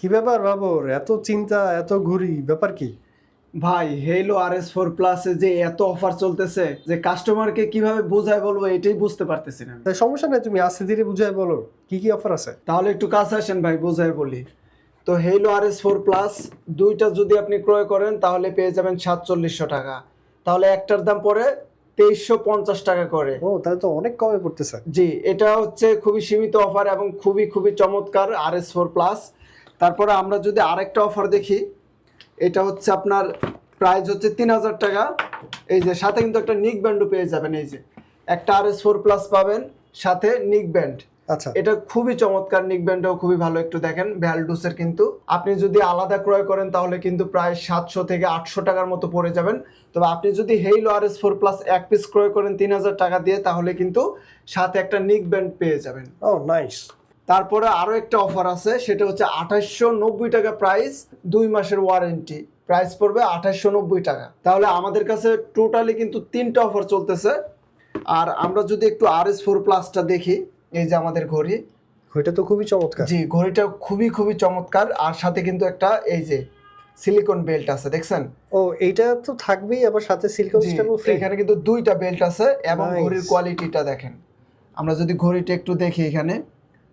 কি ব্যাপার বাবর এত চিন্তা এত ঘুরি ব্যাপার কি? ভাই হেলো আর এস ফোর প্লাসে যে এত অফার চলতেছে যে কাস্টমারকে কীভাবে বোঝায় বলব এটাই বুঝতে পারতেছি না তাই সমস্যা নাই তুমি আস্তে ধীরে বুঝাই বলো কি কি অফার আছে? তাহলে একটু কাছে আসেন ভাই বোঝায় বলি। তো Haylou R S four plus দুইটা যদি আপনি ক্রয় করেন তাহলে পেয়ে যাবেন সাতচল্লিশশো টাকা। তাহলে একটার দাম পড়ে তেইশশো পঞ্চাশ টাকা করে। ও তাহলে তো অনেক কমে পড়তেছে। জি এটা হচ্ছে খুবই সীমিত অফার এবং খুবই খুবই চমৎকার আর এস ফোর প্লাস তারপরে আমরা যদি আরেকটা অফার দেখি এটা হচ্ছে আপনার প্রাইস হচ্ছে তিন হাজার টাকা। এই যে সাথে কিন্তু একটা নিক ব্যান্ডও পেয়ে যাবেন এই যে। একটা আর এস ফোর প্লাস পাবেন সাথে নিক ব্যান্ড আচ্ছা। এটা খুবই চমৎকার নিক ব্যান্ডটাও খুবই ভালো একটু দেখেন ভ্যালডুসের কিন্তু। আপনি যদি আলাদা ক্রয় করেন তাহলে কিন্তু প্রায় সাতশো থেকে আটশো টাকার মতো পড়ে যাবেন। তবে আপনি যদি Haylou R S four plus এক পিস ক্রয় করেন তিন হাজার টাকা দিয়ে তাহলে কিন্তু সাথে একটা নিক ব্যান্ড পেয়ে যাবেন। ও নাইস তারপরে আরও একটা অফার আছে সেটা হচ্ছে আঠাশশো নব্বই টাকা প্রাইস দুই মাসের ওয়ারেন্টি প্রাইস পড়বে আঠাশশো নব্বই টাকা। তাহলে আমাদের কাছে টোটালি কিন্তু তিনটা অফার চলতেছে। আর আমরা যদি একটু আর এস ফোর প্লাসটা দেখি এই যে আমাদের ঘড়ি। ওইটা তো খুবই চমৎকার। জি ঘড়িটা খুবই খুবই চমৎকার। আর সাথে কিন্তু একটা এই যে সিলিকন বেল্ট আছে দেখছেন? ও এইটা তো থাকবেই আবার সাথে সিলিকন ফ্রি এখানে কিন্তু দুইটা বেল্ট আছে এবং ঘড়ির কোয়ালিটিটা দেখেন। আমরা যদি ঘড়িটা একটু দেখি এখানে।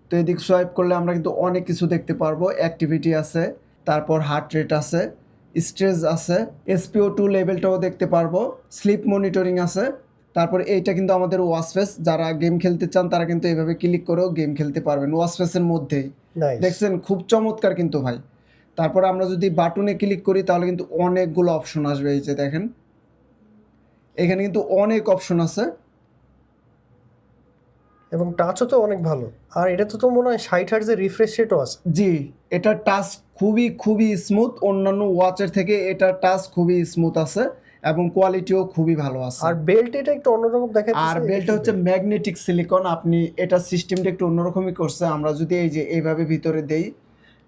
তো এদিক সোয়াইপ করলে আমরা কিন্তু অনেক কিছু দেখতে পারব। অ্যাক্টিভিটি আছে তারপর হার্ট রেট আছে স্ট্রেস আছে এসপিও টু লেভেলটাও দেখতে পারব। স্লিপ মনিটরিং আছে তারপর এইটা কিন্তু আমাদের ওয়াসফেস যারা গেম খেলতে চান তারা কিন্তু এইভাবে ক্লিক করেও গেম খেলতে পারবেন ওয়াসফেসের মধ্যেই। দেখছেন খুব চমৎকার কিন্তু ভাই। তারপর আমরা যদি বাটনে ক্লিক করি তাহলে কিন্তু অনেকগুলো অপশন আসবে। এই যে দেখেন এখানে কিন্তু অনেক অপশন আছে। এবং টাচও তো অনেক ভালো। আর এটা তো তো মনে হয় ষাট হার্জের রিফ্রেশ রেটও আছে। জি এটা টাচ খুবই খুবই স্মুথ অন্যান্য ওয়াচের থেকে এটা টাচ খুবই স্মুথ আছে এবং কোয়ালিটিও খুবই ভালো আছে। আর বেল্ট এটা একটু অন্যরকম দেখা আর বেল্ট হচ্ছে ম্যাগনেটিক সিলিকন আপনি এটা সিস্টেমটা একটু অন্যরকমই করছে। আমরা যদি এই যে এইভাবে ভিতরে দেই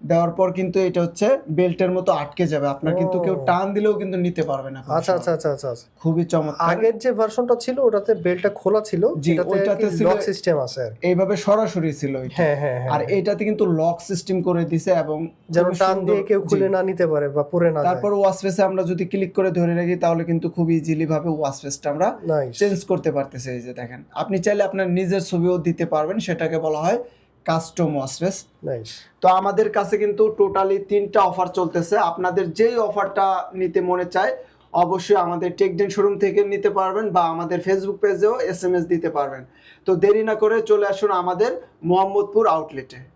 দেওয়ার পর কিন্তু এটা হচ্ছে বেল্টের মতো আটকে যাবে। আপনার কিন্তু কেউ টান দিলেও কিন্তু নিতে পারবে না। আচ্ছা আচ্ছা আচ্ছা আচ্ছা আচ্ছা। খুবই চমৎকার। আগের যে ভার্সনটা ছিল ওটাতে বেল্টটা খোলা ছিল ছিল- লক সিস্টেম আছে আর? এইভাবে সরাসরি ছিল। হ্যাঁ হ্যাঁ হ্যাঁ। আর এইটাতে কিন্তু লক সিস্টেম করে দিছে এবং যেন টান দিয়ে কেউ খুলে না নিতে পারে বা পরে না তারপর ওয়াশফেসে আমরা যদি ক্লিক করে ধরে রাখি তাহলে কিন্তু খুব ইজিলি ভাবে ওয়াশফেসটা আমরা চেঞ্জ করতে পারতেছি। এই যে দেখেন আপনি চাইলে আপনার নিজের ছবিও দিতে পারবেন সেটাকে বলা হয় কাস্টম ওয়াশফেস নাইস তো আমাদের কাছে কিন্তু টোটালি তিনটা অফার চলতেছে। আপনাদের যেই অফারটা নিতে মনে চায় অবশ্যই আমাদের টেকডেন শোরুম থেকে নিতে পারবেন বা আমাদের ফেসবুক পেজেও এস এম এস দিতে পারবেন। তো দেরি না করে চলে আসুন আমাদের মোহাম্মদপুর আউটলেটে